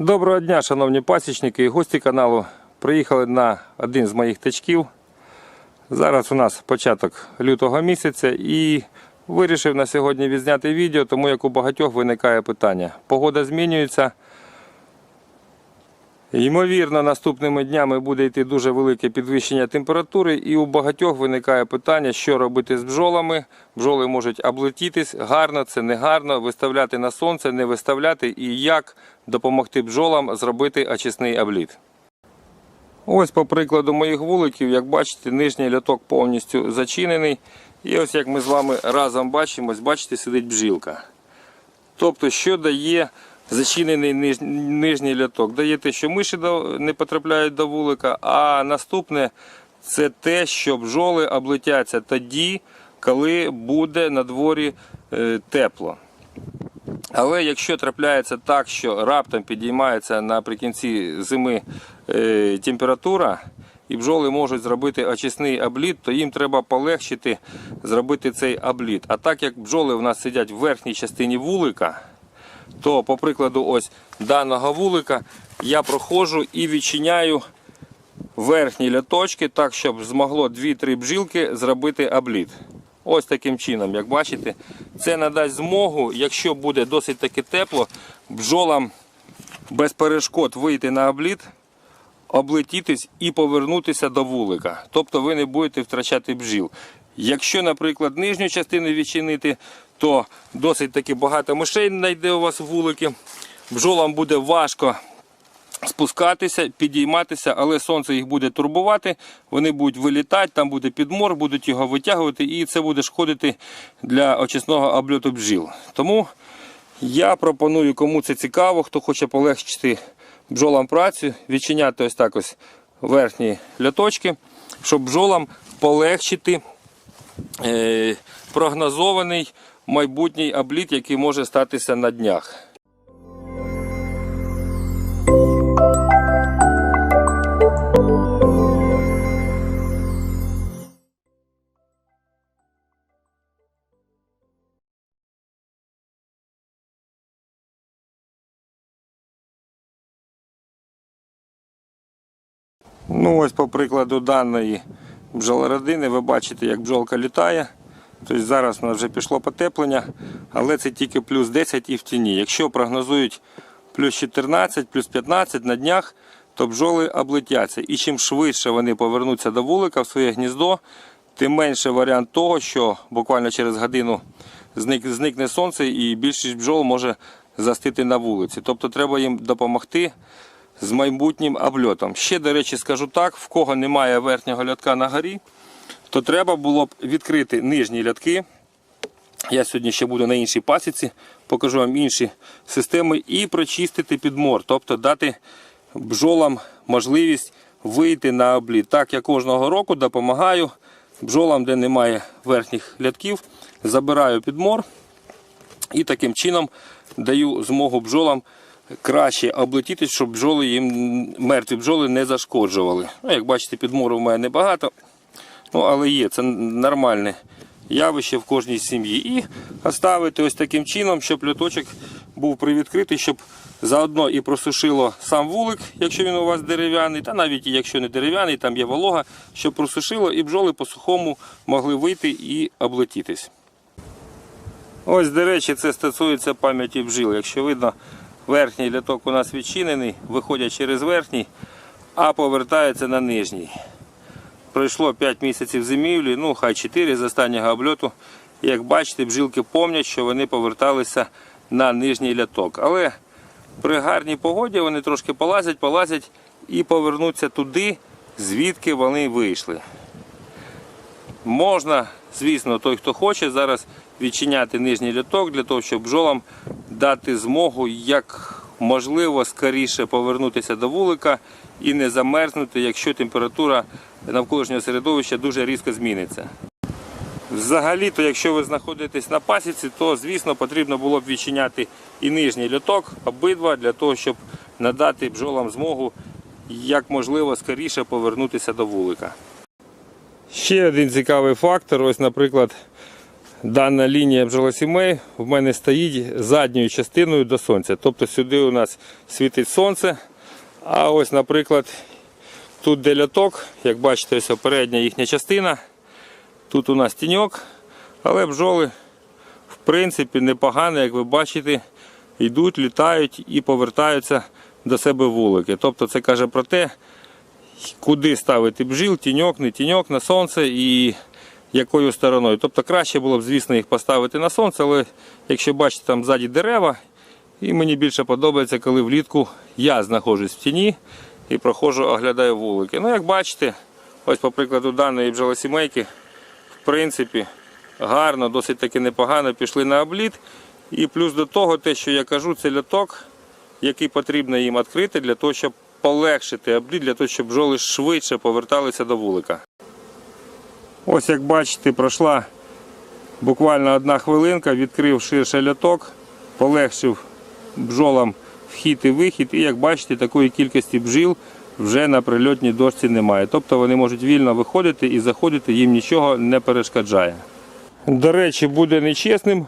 Доброго дня, шановні пасічники і гості каналу. Приїхали на один з моїх тачків. Зараз у нас початок лютого місяця і вирішив на сьогодні відзняти відео, тому як у багатьох виникає питання. Погода змінюється. Ймовірно, наступними днями буде йти дуже велике підвищення температури, і у багатьох виникає питання, що робити з бджолами. Бджоли можуть облетітись, гарно це не гарно, виставляти на сонце, не виставляти, і як допомогти бджолам зробити очисний обліт. Ось по прикладу моїх вуликів, як бачите, нижній льоток повністю зачинений. І ось як ми з вами разом бачимо, бачите, сидить бджілка. Тобто, що дає зачинений ниж- нижній ляток? Дає те, що миші не потрапляють до вулика, а наступне це те, що бджоли облетяться тоді, коли буде на дворі е, тепло. Але якщо трапляється так, що раптом підіймається наприкінці зими е, температура, і бджоли можуть зробити очисний обліт, то їм треба полегшити зробити цей обліт. А так як бджоли в нас сидять в верхній частині вулика, то, по прикладу, ось даного вулика я проходжу і відчиняю верхні ляточки, так, щоб змогло 2-3 бджілки зробити обліт. Ось таким чином, як бачите, це надасть змогу, якщо буде досить таки тепло, бджолам без перешкод вийти на обліт, облетітись і повернутися до вулика. Тобто ви не будете втрачати бджіл. Якщо, наприклад, нижню частину відчинити, то досить таки багато мишей знайде у вас вулики. Бджолам буде важко спускатися, підійматися, але сонце їх буде турбувати, вони будуть вилітати, там буде підмор, будуть його витягувати, і це буде шкодити для очисного обльоту бджіл. Тому я пропоную, кому це цікаво, хто хоче полегшити бджолам працю, відчиняти ось так ось верхні ляточки, щоб бджолам полегшити е, прогнозований майбутній обліт, який може статися на днях. Ну ось по прикладу даної бджолородини ви бачите, як бджолка літає. Тобто зараз у нас вже пішло потеплення, але це тільки плюс 10 і в тіні. Якщо прогнозують плюс 14, плюс 15 на днях, то бджоли облетяться. І чим швидше вони повернуться до вулика в своє гніздо, тим менше варіант того, що буквально через годину зник, зникне сонце і більшість бджол може застити на вулиці. Тобто треба їм допомогти з майбутнім обльотом. Ще, до речі, скажу так: в кого немає верхнього льотка на горі, то треба було б відкрити нижні льотки. Я сьогодні ще буду на іншій пасіці, покажу вам інші системи і прочистити підмор, тобто дати бджолам можливість вийти на обліт. Так я кожного року допомагаю бджолам, де немає верхніх льотків, забираю підмор і таким чином даю змогу бджолам краще облетіти, щоб бджоли їм мертві бджоли не зашкоджували. Ну, як бачите, підмору в мене небагато, ну, але є, це нормальне явище в кожній сім'ї. І оставити ось таким чином, щоб льоточок був привідкритий, щоб заодно і просушило сам вулик, якщо він у вас дерев'яний, та навіть якщо не дерев'яний, там є волога, щоб просушило і бджоли по сухому могли вийти і облетітись. Ось, до речі, це стосується пам'яті бджіл. Якщо видно, верхній ляток у нас відчинений, виходять через верхній, а повертаються на нижній. Пройшло 5 місяців зимівлі, ну хай 4 з останнього обльоту. Як бачите, бджілки пам'ятають, що вони поверталися на нижній ляток. Але при гарній погоді вони трошки полазять, полазять і повернуться туди, звідки вони вийшли. Можна, звісно, той, хто хоче, зараз відчиняти нижній літок для того, щоб бджолам дати змогу як можливо скоріше повернутися до вулика і не замерзнути, якщо температура навколишнього середовища дуже різко зміниться. Взагалі-то, якщо ви знаходитесь на пасіці, то звісно потрібно було б відчиняти і нижній льоток, обидва, для того, щоб надати бджолам змогу як можливо скоріше повернутися до вулика. Ще один цікавий фактор, ось, наприклад, Дана лінія бджолосімей в мене стоїть задньою частиною до сонця. Тобто сюди у нас світить сонце. А ось, наприклад, тут де ляток, як бачите, ось передня їхня частина. Тут у нас тіньок, але бджоли в принципі непогано, як ви бачите, йдуть, літають і повертаються до себе вулики. Тобто це каже про те, куди ставити бджіл, тіньок, не тіньок на сонце і якою стороною. Тобто краще було б, звісно, їх поставити на сонце, але якщо бачите там ззаді дерева, і мені більше подобається, коли влітку я знаходжусь в тіні і проходжу, оглядаю вулики. Ну, як бачите, ось по прикладу даної бджолосімейки, в принципі, гарно, досить таки непогано пішли на обліт. І плюс до того, те, що я кажу, це льоток, який потрібно їм відкрити для того, щоб полегшити обліт, для того, щоб бджоли швидше поверталися до вулика. Ось як бачите, пройшла буквально одна хвилинка, відкрив ширше льоток, полегшив бджолам вхід і вихід. І як бачите, такої кількості бджіл вже на прильотній дошці немає. Тобто вони можуть вільно виходити і заходити, їм нічого не перешкоджає. До речі, буде нечесним,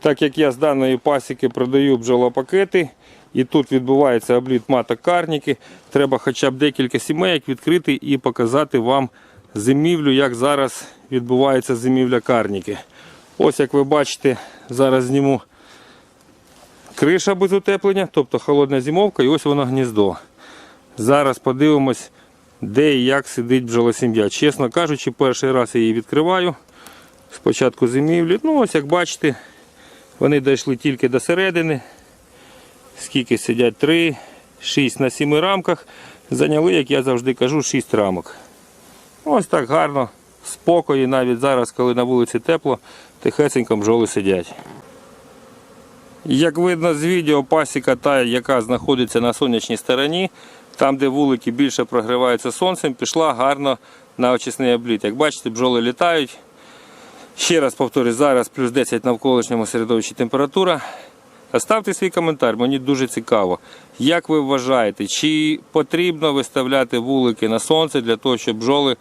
так як я з даної пасіки продаю бджолопакети. І тут відбувається обліт маток карніки. Треба хоча б декілька сімейок відкрити і показати вам зимівлю, як зараз відбувається зимівля карніки. Ось як ви бачите, зараз зніму криша без утеплення, тобто холодна зимовка, і ось воно гніздо. Зараз подивимось, де і як сидить бджолосім'я. Чесно кажучи, перший раз я її відкриваю. Спочатку зимівлі. Ну, ось як бачите, вони дійшли тільки до середини. Скільки сидять? 3, 6 на 7 рамках. Зайняли, як я завжди кажу, 6 рамок. Ось так гарно, спокої, навіть зараз, коли на вулиці тепло, тихесенько бджоли сидять. Як видно з відео, пасіка та, яка знаходиться на сонячній стороні, там, де вулики більше прогріваються сонцем, пішла гарно на очисний обліт. Як бачите, бджоли літають. Ще раз повторюю, зараз плюс 10 навколишньому середовищі температура. Оставте свій коментар, мені дуже цікаво. Як ви вважаєте, чи потрібно виставляти вулики на сонце для того, щоб бджоли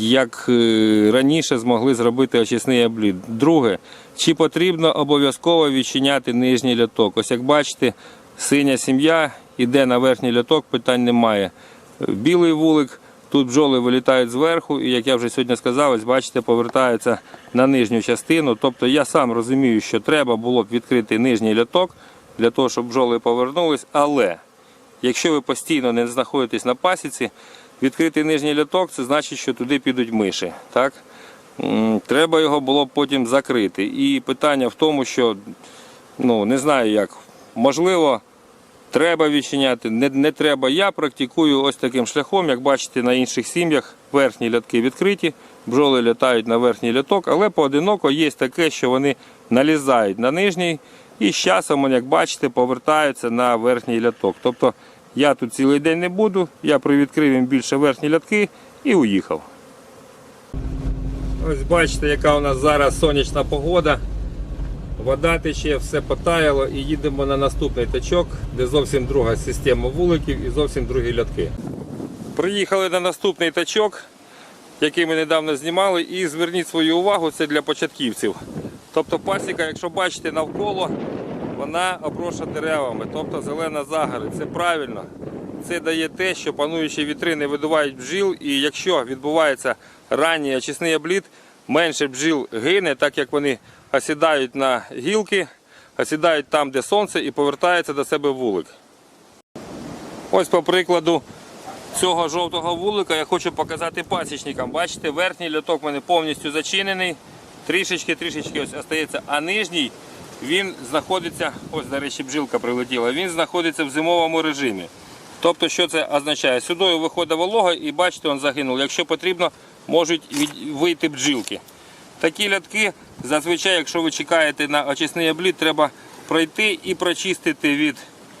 як е, раніше змогли зробити очисний обліт? Друге, чи потрібно обов'язково відчиняти нижній льоток? Ось як бачите, синя сім'я йде на верхній льоток, питань немає. Білий вулик, тут бджоли вилітають зверху, і як я вже сьогодні сказав, ось бачите, повертаються на нижню частину. Тобто я сам розумію, що треба було б відкрити нижній льоток для того, щоб бджоли повернулись. Але якщо ви постійно не знаходитесь на пасіці, відкрити нижній льоток, це значить, що туди підуть миші. Так? Треба його було б потім закрити. І питання в тому, що ну, не знаю як, можливо, треба відчиняти, не, не треба. Я практикую ось таким шляхом, як бачите, на інших сім'ях верхні лятки відкриті, бджоли літають на верхній ляток, але поодиноко є таке, що вони налізають на нижній і з часом, як бачите, повертаються на верхній ляток. Тобто я тут цілий день не буду, я привідкрив їм більше верхні лятки і уїхав. Ось бачите, яка у нас зараз сонячна погода. Вода тече, все потаяло і їдемо на наступний тачок, де зовсім друга система вуликів і зовсім другі льотки. Приїхали на наступний тачок, який ми недавно знімали, і зверніть свою увагу, це для початківців. Тобто пасіка, якщо бачите навколо, вона оброша деревами, тобто зелена загори. Це правильно. Це дає те, що пануючі вітри не видувають бджіл, і якщо відбувається ранній очисний обліт, менше бджіл гине, так як вони осідають на гілки, осідають там, де сонце, і повертаються до себе вулик. Ось по прикладу цього жовтого вулика я хочу показати пасічникам. Бачите, верхній льоток в мене повністю зачинений, трішечки-трішечки ось остається, а нижній він знаходиться, ось, до речі, бжилка прилетіла, він знаходиться в зимовому режимі. Тобто, що це означає? Сюди виходить волога і бачите, він загинув. Якщо потрібно, можуть вийти бджілки. Такі лятки, зазвичай, якщо ви чекаєте на очисний обліт, треба пройти і прочистити від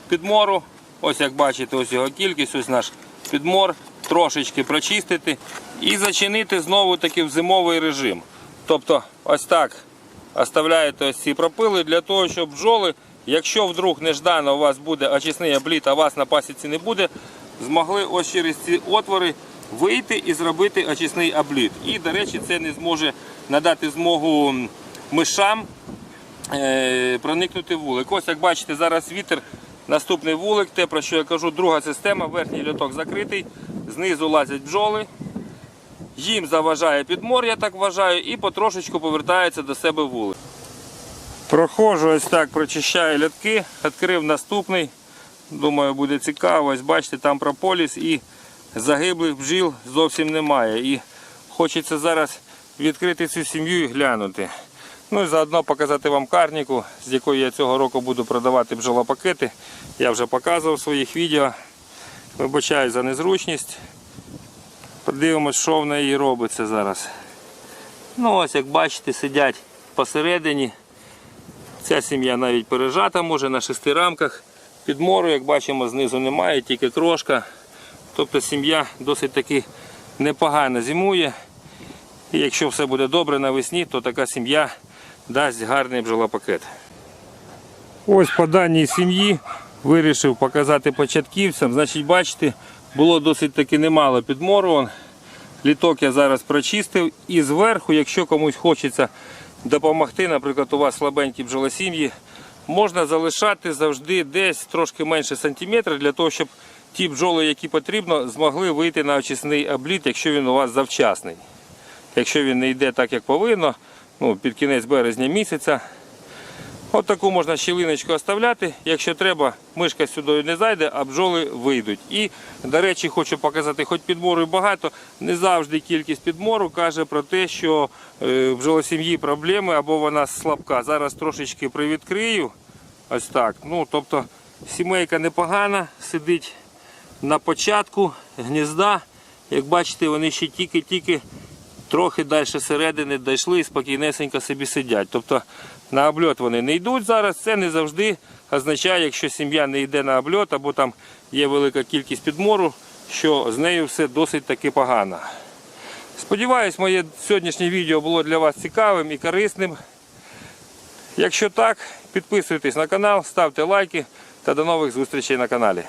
підмору. Ось як бачите, ось його кількість, ось наш підмор, трошечки прочистити і зачинити знову таки в зимовий режим. Тобто, ось так оставляєте ось ці пропили для того, щоб бджоли, якщо вдруг неждано у вас буде очисний обліт, а вас на пасіці не буде, змогли ось через ці отвори вийти і зробити очисний обліт. І, до речі, це не зможе надати змогу мишам е, проникнути в вулик. Ось як бачите, зараз вітер, наступний вулик, те про що я кажу, друга система, верхній льоток закритий, знизу лазять бджоли. Їм заважає підмор, я так вважаю, і потрошечку повертається до себе вулик. Проходжу ось так, прочищаю льотки, відкрив наступний. Думаю, буде цікаво. Ось бачите, там прополіс і загиблих бджіл зовсім немає. І хочеться зараз відкрити цю сім'ю і глянути. Ну і заодно показати вам карніку, з якої я цього року буду продавати бджолопакети. Я вже показував в своїх відео. Вибачаю за незручність. Подивимось, що в неї робиться зараз. Ну ось як бачите, сидять посередині. Ця сім'я навіть пережата може на шести рамках. Підмору, як бачимо, знизу немає, тільки крошка. Тобто сім'я досить таки непогано зимує. І якщо все буде добре навесні, то така сім'я дасть гарний бджолопакет. Ось по даній сім'ї вирішив показати початківцям. Значить, бачите, було досить таки немало підмору. Літок я зараз прочистив. І зверху, якщо комусь хочеться допомогти, наприклад, у вас слабенькі бджолосім'ї, можна залишати завжди десь трошки менше сантиметра для того, щоб ті бджоли, які потрібно, змогли вийти на очисний обліт, якщо він у вас завчасний. Якщо він не йде так, як повинно, ну, під кінець березня місяця. От таку можна щілиночку оставляти. Якщо треба, мишка сюди не зайде, а бджоли вийдуть. І, до речі, хочу показати, хоч підмору багато, не завжди кількість підмору каже про те, що е, в бджолосім'ї проблеми або вона слабка. Зараз трошечки привідкрию. Ось так. Ну, тобто сімейка непогана, сидить на початку гнізда. Як бачите, вони ще тільки-тільки трохи далі середини дійшли і спокійнесенько собі сидять. Тобто на обльот вони не йдуть зараз. Це не завжди означає, якщо сім'я не йде на обльот або там є велика кількість підмору, що з нею все досить таки погано. Сподіваюсь, моє сьогоднішнє відео було для вас цікавим і корисним. Якщо так, підписуйтесь на канал, ставте лайки та до нових зустрічей на каналі.